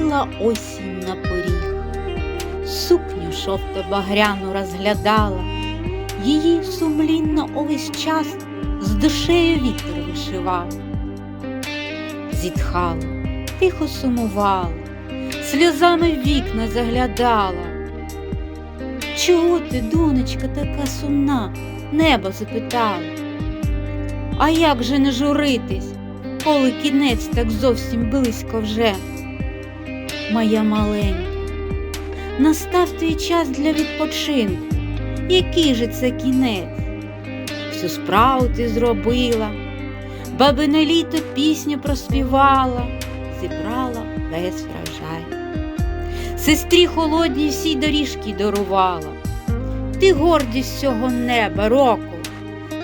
Сіла осінь на поріг, сукню шовто багряну розглядала, її сумлінно увесь час з душею вітер вишивав. Зітхала, тихо сумувала, сльозами в вікна заглядала. Чого ти, донечка, така сумна? Небо запитала. А як же не журитись, коли кінець так зовсім близько вже? Моя маленька, настав твій час для відпочинку. Який же це кінець? Всю справу ти зробила, бабине літо пісню проспівала, зібрала весь врожай. Сестрі холодній всі доріжки дарувала. Ти гордість цього неба, року,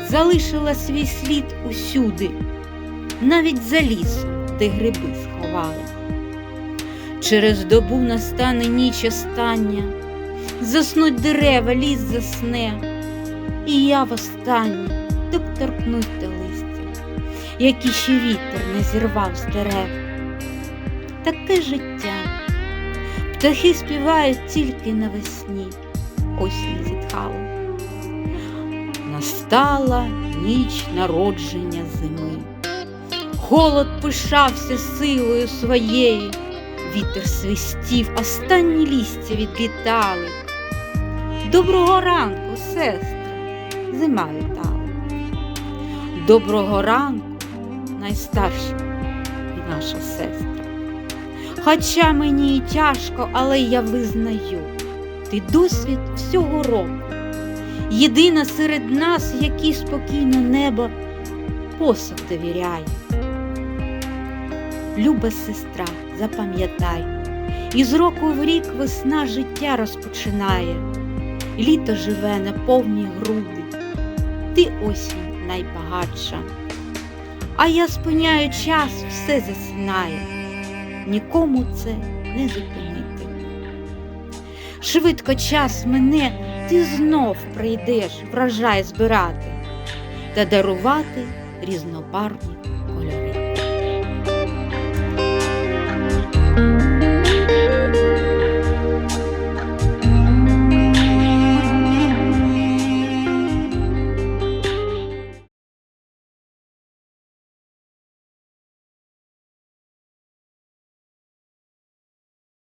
залишила свій слід усюди, навіть за лісом, де гриби сховали. Через добу настане ніч остання, заснуть дерева, ліс засне, і я востаннє доторкнуть те листя, які ще вітер не зірвав з дерев. Таке життя. Птахи співають тільки навесні, осінь зітхала. Настала ніч народження зими. Холод пишався силою своєю, вітер свистів, останні лістя відлітали. Доброго ранку, сестра, зима вітала. Доброго ранку, найстарша наша сестра. Хоча мені і тяжко, але я визнаю, ти досвід всього року. Єдина серед нас, якій спокійно небо посох довіряє. Люба сестра, запам'ятай, із року в рік весна життя розпочинає, літо живе на повні груди, ти осінь найбагатша. А я спиняю час, все засинає нікому це не зупинити. Швидко час мене, ти знов прийдеш врожай збирати та дарувати різнобарвні